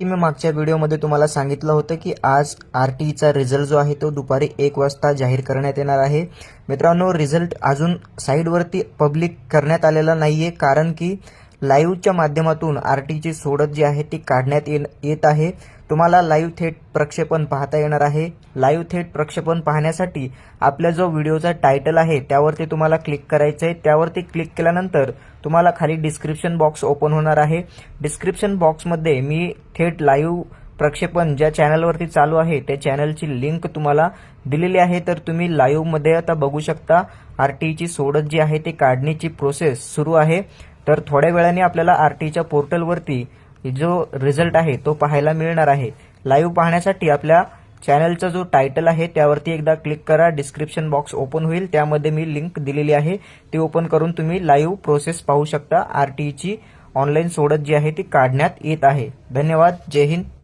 की मी मागच्या व्हिडिओमध्ये तुम्हाला सांगितलं होतं की आज आर टी ईचा रिझल्ट जो आहे तो दुपारी एक वाजता जाहीर करण्यात येणार आहे. मित्रांनो रिझल्ट अजून साईडवरती पब्लिक करण्यात आलेला नाही आहे कारण की लाईव्हच्या माध्यमातून आर टीची सोडत जी आहे ती काढण्यात ये येत आहे. तुम्हाला लाईव्ह थेट प्रक्षेपण पाहता येणार आहे. लाईव्ह थेट प्रक्षेपण पाहण्यासाठी आपल्या जो व्हिडिओचा टायटल आहे त्यावरती तुम्हाला क्लिक करायचं आहे त्यावरती क्लिक केल्यानंतर तुम्हाला खाली डिस्क्रिप्शन बॉक्स ओपन होणार आहे. डिस्क्रिप्शन बॉक्समध्ये मी थेट लाईव्ह प्रक्षेपण ज्या चॅनलवरती चालू आहे त्या चॅनलची लिंक तुम्हाला दिलेली आहे. तर तुम्ही लाईव्हमध्ये आता बघू शकता आर टीची सोडत जी आहे ती काढण्याची प्रोसेस सुरू आहे. तर थोड्या वेळाने आपल्याला आर टीच्या पोर्टलवरती जो रिझल्ट आहे तो पाहायला मिळणार आहे. लाईव्ह पाहण्यासाठी आपल्या चॅनलचा जो टायटल आहे त्यावरती एकदा क्लिक करा. डिस्क्रिप्शन बॉक्स ओपन होईल. त्यामध्ये मी लिंक दिलेली आहे. ती ओपन करून तुम्ही लाईव्ह प्रोसेस पाहू शकता. आर टीची ऑनलाईन सोडत जी आहे ती काढण्यात येत आहे. धन्यवाद. जय हिंद.